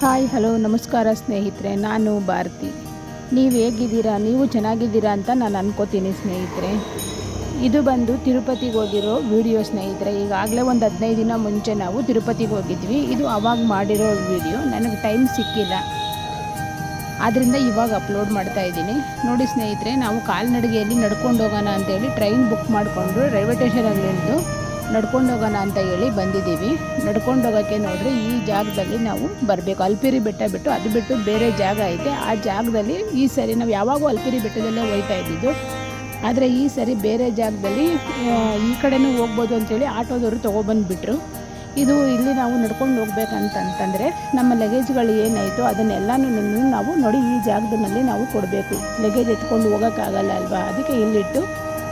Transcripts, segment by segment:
Hi, hello, ನಮಸ್ಕಾರ ಸ್ನೇಹಿತರೆ, ನಾನು ಭಾರತಿ. ನೀವು ಹೇಗಿದ್ದೀರಾ? ನೀವು ಚೆನ್ನಾಗಿದ್ದೀರಾ ಅಂತ ನಾನು ಅನ್ಕೋತೀನಿ ಸ್ನೇಹಿತರೆ. ಇದು ಬಂದು ತಿರುಪತಿಗೆ ಹೋಗಿರೋ ವಿಡಿಯೋ ಸ್ನೇಹಿತರೆ. ಈಗಾಗಲೇ ಒಂದು ಹದಿನೈದು ದಿನ ಮುಂಚೆ ನಾವು ತಿರುಪತಿಗೆ ಹೋಗಿದ್ವಿ. ಇದು ಅವಾಗ ಮಾಡಿರೋ ವಿಡಿಯೋ. ನನಗೆ ಟೈಮ್ ಸಿಕ್ಕಿಲ್ಲ. ಆದ್ದರಿಂದ ಇವಾಗ ಅಪ್ಲೋಡ್ ಮಾಡ್ತಾ ಇದ್ದೀನಿ. ನೋಡಿ ಸ್ನೇಹಿತರೆ, ನಾವು ಕಾಲ್ನಡಿಗೆಯಲ್ಲಿ ನಡ್ಕೊಂಡು ಹೋಗೋಣ ಅಂತೇಳಿ ಟ್ರೈನ್ ಬುಕ್ ಮಾಡಿಕೊಂಡು ರೈಲ್ವೆ ಸ್ಟೇಷನಲ್ಲಿ ಇಳಿದು ನಡ್ಕೊಂಡು ಹೋಗೋಣ ಅಂತ ಹೇಳಿ ಬಂದಿದ್ದೀವಿ. ನಡ್ಕೊಂಡು ಹೋಗೋಕ್ಕೆ ನೋಡ್ರಿ ಈ ಜಾಗದಲ್ಲಿ ನಾವು ಬರಬೇಕು. ಅಲ್ಪಿರಿ ಬೆಟ್ಟ ಬಿಟ್ಟು ಅದು ಬಿಟ್ಟು ಬೇರೆ ಜಾಗ ಐತೆ. ಆ ಜಾಗದಲ್ಲಿ ಈ ಸರಿ ನಾವು ಯಾವಾಗೂ ಅಲ್ಪಿರಿ ಬೆಟ್ಟದಲ್ಲೇ ಹೋಗ್ತಾ ಇದ್ದಿದ್ದು. ಆದರೆ ಈ ಸರಿ ಬೇರೆ ಜಾಗದಲ್ಲಿ ಈ ಕಡೆನೂ ಹೋಗ್ಬೋದು ಅಂತೇಳಿ ಆಟೋದವರು ತೊಗೊಬಂದುಬಿಟ್ರು. ಇದು ಇಲ್ಲಿ ನಾವು ನಡ್ಕೊಂಡು ಹೋಗ್ಬೇಕಂತಂತಂದರೆ ನಮ್ಮ ಲಗೇಜ್ಗಳು ಏನಾಯಿತು ಅದನ್ನೆಲ್ಲನೂ ನಾವು ನೋಡಿ ಈ ಜಾಗದಲ್ಲಿ ನಾವು ಕೊಡಬೇಕು. ಲಗೇಜ್ ಎತ್ಕೊಂಡು ಹೋಗೋಕ್ಕಾಗಲ್ಲ ಅಲ್ವಾ? ಅದಕ್ಕೆ ಇಲ್ಲಿಟ್ಟು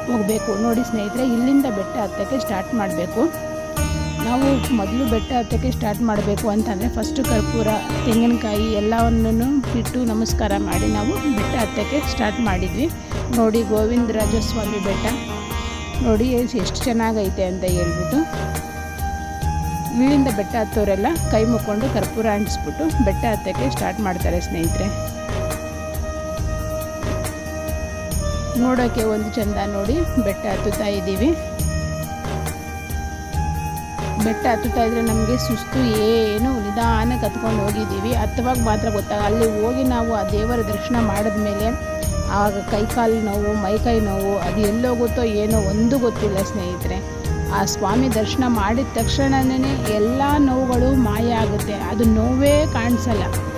ಹೋಗಬೇಕು. ನೋಡಿ ಸ್ನೇಹಿತರೆ, ಇಲ್ಲಿಂದ ಬೆಟ್ಟ ಹತ್ತಕ್ಕೆ ಸ್ಟಾರ್ಟ್ ಮಾಡಬೇಕು. ನಾವು ಮೊದಲು ಬೆಟ್ಟ ಹತ್ತಕ್ಕೆ ಸ್ಟಾರ್ಟ್ ಮಾಡಬೇಕು ಅಂತಂದರೆ ಫಸ್ಟು ಕರ್ಪೂರ, ತೆಂಗಿನಕಾಯಿ ಎಲ್ಲವನ್ನೂ ಬಿಟ್ಟು ನಮಸ್ಕಾರ ಮಾಡಿ ನಾವು ಬೆಟ್ಟ ಹತ್ತಕ್ಕೆ ಸ್ಟಾರ್ಟ್ ಮಾಡಿದ್ವಿ. ನೋಡಿ ಗೋವಿಂದರಾಜಸ್ವಾಮಿ ಬೆಟ್ಟ. ನೋಡಿ ಎಷ್ಟು ಚೆನ್ನಾಗೈತೆ ಅಂತ ಹೇಳ್ಬಿಟ್ಟು ಇಲ್ಲಿಂದ ಬೆಟ್ಟ ಹತ್ತೋರೆಲ್ಲ ಕೈ ಮುಕ್ಕೊಂಡು ಕರ್ಪೂರ ಅಂಟಿಸ್ಬಿಟ್ಟು ಬೆಟ್ಟ ಹತ್ತಕ್ಕೆ ಸ್ಟಾರ್ಟ್ ಮಾಡ್ತಾರೆ ಸ್ನೇಹಿತರೆ. ನೋಡೋಕ್ಕೆ ಒಂದು ಚಂದ ನೋಡಿ ಬೆಟ್ಟ ಹತ್ತುತ್ತಾ ಇದ್ದೀವಿ. ಬೆಟ್ಟ ಹತ್ತುತ್ತಾ ಇದ್ರೆ ನಮಗೆ ಸುಸ್ತು ಏನು ನಿಧಾನಕ್ಕೆ ಹತ್ಕೊಂಡು ಹೋಗಿದ್ದೀವಿ. ಹತ್ತುವಾಗ ಮಾತ್ರ ಗೊತ್ತಾಗ, ಅಲ್ಲಿ ಹೋಗಿ ನಾವು ಆ ದೇವರ ದರ್ಶನ ಮಾಡಿದ್ಮೇಲೆ ಆಗ ಕೈಕಾಲು ನೋವು ಮೈಕೈ ನೋವು, ಅದು ಎಲ್ಲೋಗುತ್ತೋ ಏನೋ ಒಂದು ಗೊತ್ತಿಲ್ಲ ಸ್ನೇಹಿತರೆ. ಆ ಸ್ವಾಮಿ ದರ್ಶನ ಮಾಡಿದ ತಕ್ಷಣನೇ ಎಲ್ಲ ನೋವುಗಳು ಮಾಯ ಆಗುತ್ತೆ. ಅದು ನೋವೇ ಕಾಣಿಸಲ್ಲ.